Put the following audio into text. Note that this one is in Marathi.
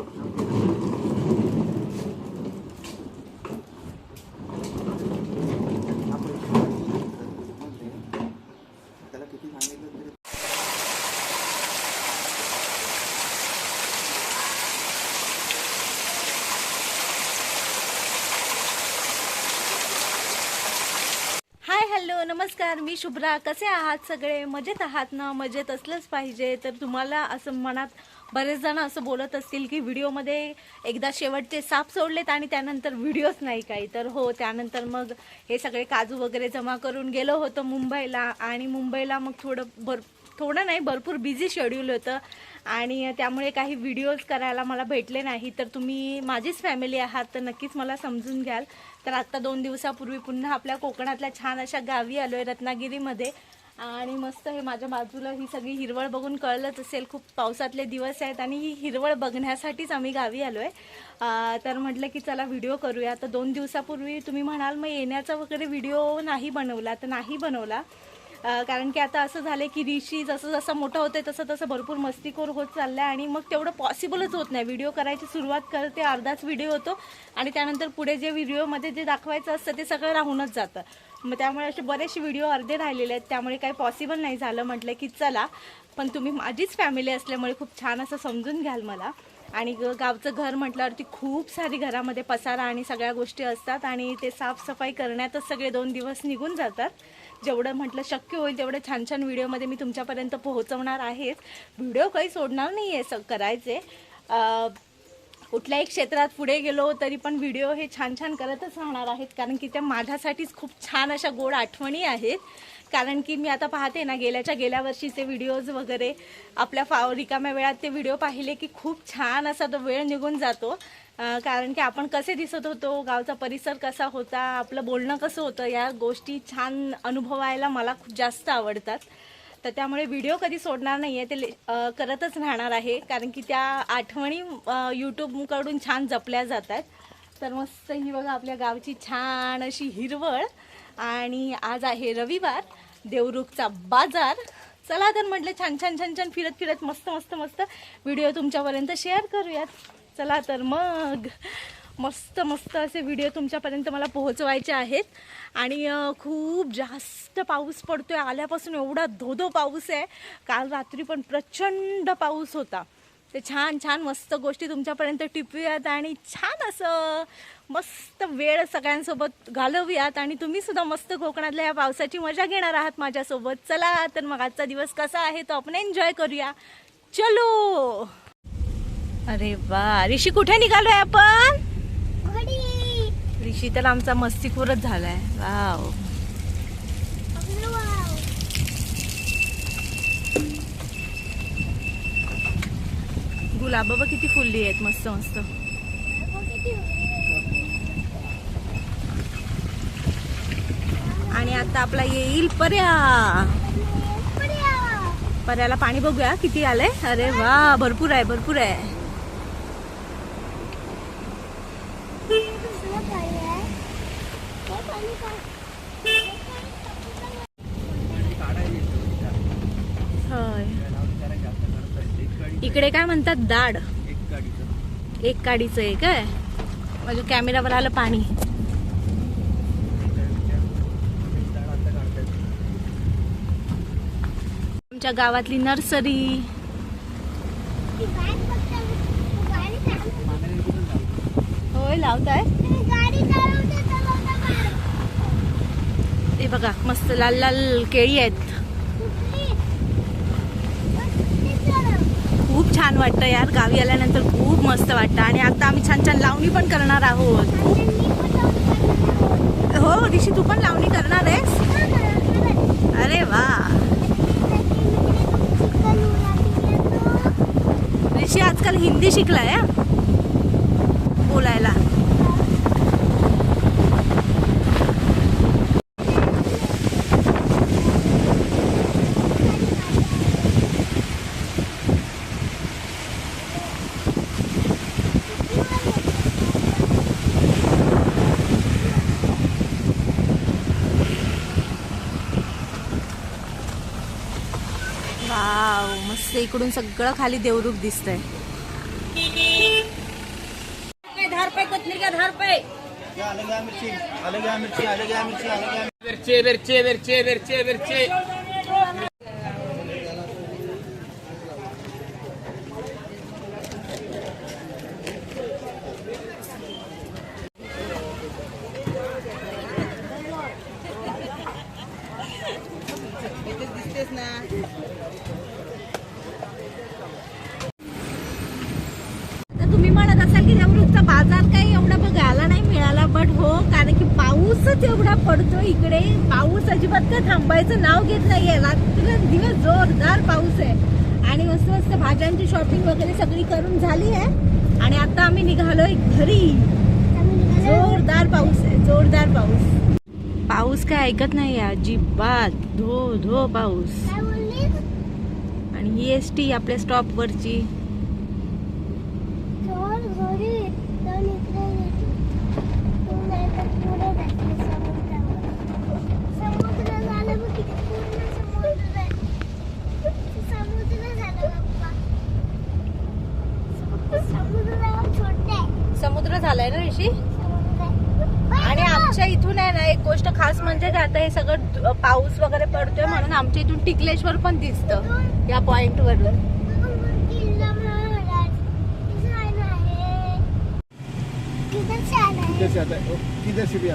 Thank you. नमस्कार मी शुभ्रा. कसे आहात सगळे? मजेत आहात ना? मजेत असलंच पाहिजे. तर तुम्हाला असं मनात बरेच जण असं बोलत असतील की व्हिडिओमध्ये एकदा शेवटचे साप सोडलेत आणि त्यानंतर व्हिडिओच नाही काही. तर हो त्यानंतर मग हे सगळे काजू वगैरे जमा करून गेलो होतो मुंबईला आणि मुंबईला मग थोडं भर थोडं नाही भरपूर बिझी शेड्यूल होतं. आणि त्यामुळे काही व्हिडिओज करायला मला भेटले नाही. तर तुम्ही माझीच फॅमिली आहात तर नक्कीच मला समजून घ्याल. तर आत्ता दोन दिवसापूर्वी पुन्हा आपल्या कोकणातल्या छान अशा गावी आलो आहे रत्नागिरीमध्ये. आणि मस्त हे माझ्या बाजूला ही सगळी हिरवळ बघून कळलंच असेल. खूप पावसातले दिवस आहेत आणि ही हिरवळ बघण्यासाठीच आम्ही गावी आलो आहे तर म्हटलं की चला व्हिडिओ करूया. तर दोन दिवसापूर्वी तुम्ही म्हणाल मग येण्याचा वगैरे व्हिडिओ नाही बनवला. तर नाही बनवला. कारण की आता असं झालं की ऋषी जसं जसं मोठं होतंय तसं तसं भरपूर मस्तीखोर होत चाललं आहे आणि मग तेवढं पॉसिबलच होत नाही. व्हिडिओ करायची सुरुवात करते अर्धाच व्हिडिओ होतो आणि त्यानंतर पुढे जे व्हिडिओमध्ये जे दाखवायचं असतं ते सगळं राहूनच जातं. मग त्यामुळे असे बरेचसे व्हिडिओ अर्धे राहिलेले आहेत. त्यामुळे काही पॉसिबल नाही झालं म्हटलं की चला पण तुम्ही माझीच फॅमिली असल्यामुळे खूप छान असं समजून घ्याल मला. आणि ग- गावचं घर म्हटल्यावरती खूप सारी घरामध्ये पसारा आणि सगळ्या गोष्टी असतात आणि ते साफसफाई करण्यातच सगळे दोन दिवस निघून जातात. जेवढं म्हटलं शक्य होईल तेवढं छान छान व्हिडिओमध्ये मी तुमच्यापर्यंत पोहोचवणार आहेच. व्हिडिओ काही सोडणार नाही आहे स करायचे. कुठल्याही क्षेत्रात पुढे गेलो तरी पण व्हिडिओ हे छान छान करतच राहणार आहेत. कारण की त्या माझ्यासाठीच खूप छान अशा गोड आठवणी आहेत. कारण की मी आता पाहते ना गेल्याच्या गेल्या वर्षीचे व्हिडिओज वगैरे आपल्या फाव रिकाम्या वेळात ते व्हिडिओ पाहिले की खूप छान असा तो वेळ निघून जातो. कारण की आपण कसे दिसत होतो गावचा परिसर कसा होता आपलं बोलणं कसं होतं या गोष्टी छान अनुभवायला मला खूप जास्त आवडतात. तर त्यामुळे व्हिडिओ कधी सोडणार नाही आहे ते ले- करतच राहणार आहे. कारण की त्या आठवणी यूट्यूबकडून छान जपल्या जातात. तर मस्त ही बघा आपल्या गावची छान अशी हिरवळ. आणि आज आहे रविवार देवरुखचा बाजार. चला तर म्हटलं छान छान छान छान फिरत फिरत मस्त मस्त मस्त व्हिडिओ तुमच्यापर्यंत शेअर करूयात. चला तर मग. मस्त मस्त असे व्हिडिओ तुमच्यापर्यंत मला पोहोचवायचे आहेत. आणि खूप जास्त पाऊस पडतो आहे आल्यापासून एवढा धोधो पाऊस आहे. काल रात्री पण प्रचंड पाऊस होता. ते छान छान मस्त गोष्टी तुमच्यापर्यंत टिपूयात आणि छान असं मस्त वेळ सगळ्यांसोबत घालवूयात. आणि तुम्हीसुद्धा मस्त कोकणातल्या या पावसाची मजा घेणार आहात माझ्यासोबत. चला तर मग आजचा दिवस कसा आहे तो आपण एन्जॉय करूया. चलो! अरे वा. ऋषी कुठे निघालोय आपण? ऋषी तर आमचा मस्तीखोरच झालाय. वाव. गुलाब किती फुलली आहेत. मस्त मस्त. आणि आता आपला येईल पर्या. पर्याला पाणी बघूया. किती आलंय? अरे वा भरपूर आहे भरपूर आहे. होय. इकडे काय म्हणतात दाड? एक काडीचं आहे काय माझ्या कॅमेरावर आलं पाणी. आमच्या गावातली नर्सरी. होय लावताय हे बघा मस्त लाल लाल केळी आहेत. खूप छान वाटतं यार गावी आल्यानंतर खूप मस्त वाटतं. आणि आता आम्ही छान छान लावणी पण करणार आहोत. हो ऋषी तू पण लावणी करणार आहेस? अरे वा. ऋषी आजकाल हिंदी शिकलाय बोलायला. वाव मस्त इकडून सगळं खाली देवरूप दिसतंय. अलग मिर्ची अलग मिर्ची अलग मिर्ची अलग एकटीच दिसतेच ना. तर तुम्ही म्हणत असाल की जवळचा बाजार काही एवढा बघायला नाही मिळाला बट हो कारण की पाऊसच एवढा पडतो इकडे. पाऊस अजिबात काय थांबायचं नाव घेत नाहीये. रात्री दिवस जोरदार पाऊस आहे. आणि मस्त मस्त भाज्यांची शॉपिंग वगैरे सगळी करून झाली आहे. आणि आता आम्ही निघालोय घरी. जोरदार पाऊस आहे जोरदार पाऊस. पाऊस काय ऐकत नाही अजिबात. धो धो पाऊस. आणि ही एस टी आपल्या स्टॉप वरची समुद्र झालाय ना ऋषी आणि आमच्या इथून आहे ना एक गोष्ट खास म्हणजे काय आता हे सगळं पाऊस वगैरे पडतोय म्हणून आमच्या इथून टिकलेश्वर पण दिसतं या पॉइंट वरून. किधर